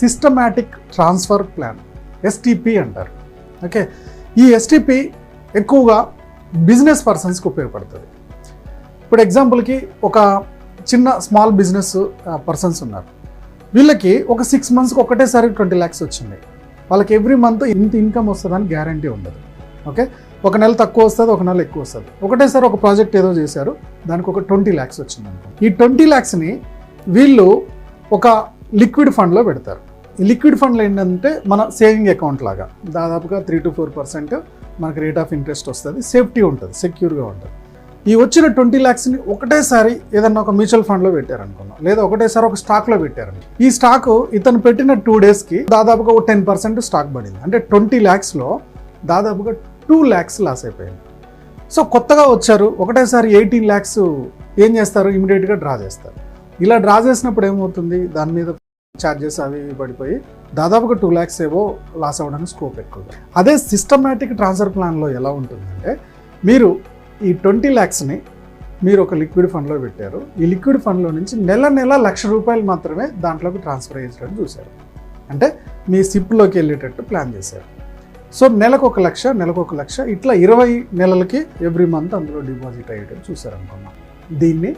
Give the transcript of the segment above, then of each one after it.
Systematic transfer plan STP అంటారు. Okay ఈ STP ఎక్కువగా బిజినెస్ పర్సన్స్కి ఉపయోగపడుతుంది. ఇప్పుడు ఎగ్జాంపుల్కి ఒక చిన్న స్మాల్ బిజినెస్ పర్సన్స్ ఉన్నారు. వీళ్ళకి ఒక సిక్స్ మంత్స్కి ఒకటేసారి ట్వంటీ ల్యాక్స్ వచ్చింది. వాళ్ళకి ఎవ్రీ మంత్ ఇంత ఇన్కమ్ వస్తుందని గ్యారంటీ ఉండదు. ఓకే ఒక నెల తక్కువ వస్తుంది ఒక నెల ఎక్కువ వస్తుంది. ఒకటేసారి ఒక ప్రాజెక్ట్ ఏదో చేశారు దానికి ఒక ట్వంటీ ల్యాక్స్ వచ్చింది అనుకో ఈ ట్వంటీ ల్యాక్స్ని వీళ్ళు ఒక లిక్విడ్ ఫండ్లో పెడతారు. లిక్విడ్ ఫండ్లో ఏంటంటే మన సేవింగ్ అకౌంట్ లాగా దాదాపుగా త్రీ టు ఫోర్ పర్సెంట్ మనకి రేట్ ఆఫ్ ఇంట్రెస్ట్ వస్తుంది సేఫ్టీ ఉంటుంది సెక్యూర్గా ఉంటుంది. ఈ వచ్చిన ట్వంటీ ల్యాక్స్ని ఒకటేసారి ఏదన్నా ఒక మ్యూచువల్ ఫండ్లో పెట్టారనుకున్నాం లేదా ఒకటేసారి ఒక స్టాక్లో పెట్టారని ఈ స్టాక్ ఇతను పెట్టిన టూ డేస్కి దాదాపుగా ఒక టెన్ పర్సెంట్ స్టాక్ పడింది. అంటే ట్వంటీ ల్యాక్స్లో దాదాపుగా టూ ల్యాక్స్ లాస్ అయిపోయింది. సో కొత్తగా వచ్చారు ఒకటేసారి ఎయిటీన్ ల్యాక్స్ ఏం చేస్తారు? ఇమీడియట్గా డ్రా చేస్తారు. ఇలా డ్రా చేసినప్పుడు ఏమవుతుంది? దాని మీద ఛార్జెస్ అవి ఇవి పడిపోయి దాదాపుగా టూ ల్యాక్స్ ఏవో లాస్ అవ్వడానికి స్కోప్ ఎక్కువ. అదే సిస్టమేటిక్ ట్రాన్స్ఫర్ ప్లాన్లో ఎలా ఉంటుందంటే మీరు ఈ ట్వంటీ ల్యాక్స్ని మీరు ఒక లిక్విడ్ ఫండ్లో పెట్టారు. ఈ లిక్విడ్ ఫండ్లో నుంచి నెల నెల లక్ష రూపాయలు మాత్రమే దాంట్లోకి ట్రాన్స్ఫర్ చేసేటట్టు చూశారు. అంటే మీ సిప్లోకి వెళ్ళేటట్టు ప్లాన్ చేశారు. సో నెలకు ఒక లక్ష నెలకు ఒక లక్ష ఇట్లా ఇరవై నెలలకి ఎవ్రీ మంత్ అందులో డిపాజిట్ అయ్యేటట్టు చూసారనుకున్నాం దీన్ని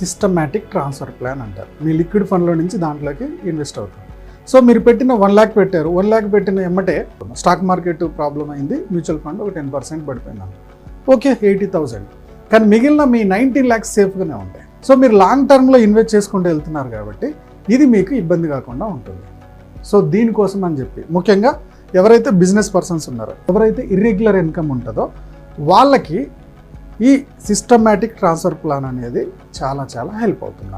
సిస్టమాటిక్ ట్రాన్స్ఫర్ ప్లాన్ అంటారు. మీ లిక్విడ్ ఫండ్లో నుంచి దాంట్లోకి ఇన్వెస్ట్ అవుతుంది. సో మీరు పెట్టిన వన్ ల్యాక్ పెట్టారు. వన్ ల్యాక్ పెట్టిన ఎమ్మటే స్టాక్ మార్కెట్ ప్రాబ్లం అయింది. మ్యూచువల్ ఫండ్ ఒక టెన్ పర్సెంట్ పడిపోయింది ఓకే ఎయిటీ థౌసండ్ కానీ మిగిలిన మీ నైన్టీన్ ల్యాక్స్ సేఫ్గానే ఉంటాయి. సో మీరు లాంగ్ టర్మ్లో ఇన్వెస్ట్ చేసుకుంటూ వెళ్తున్నారు కాబట్టి ఇది మీకు ఇబ్బంది కాకుండా ఉంటుంది. సో దీనికోసం అని చెప్పి ముఖ్యంగా ఎవరైతే బిజినెస్ పర్సన్స్ ఉన్నారో ఎవరైతే ఇర్రెగ్యులర్ ఇన్కమ్ ఉంటుందో వాళ్ళకి ఈ సిస్టమాటిక్ ట్రాన్స్ఫర్ ప్లాన్ అనేది చాలా చాలా హెల్ప్ అవుతుంది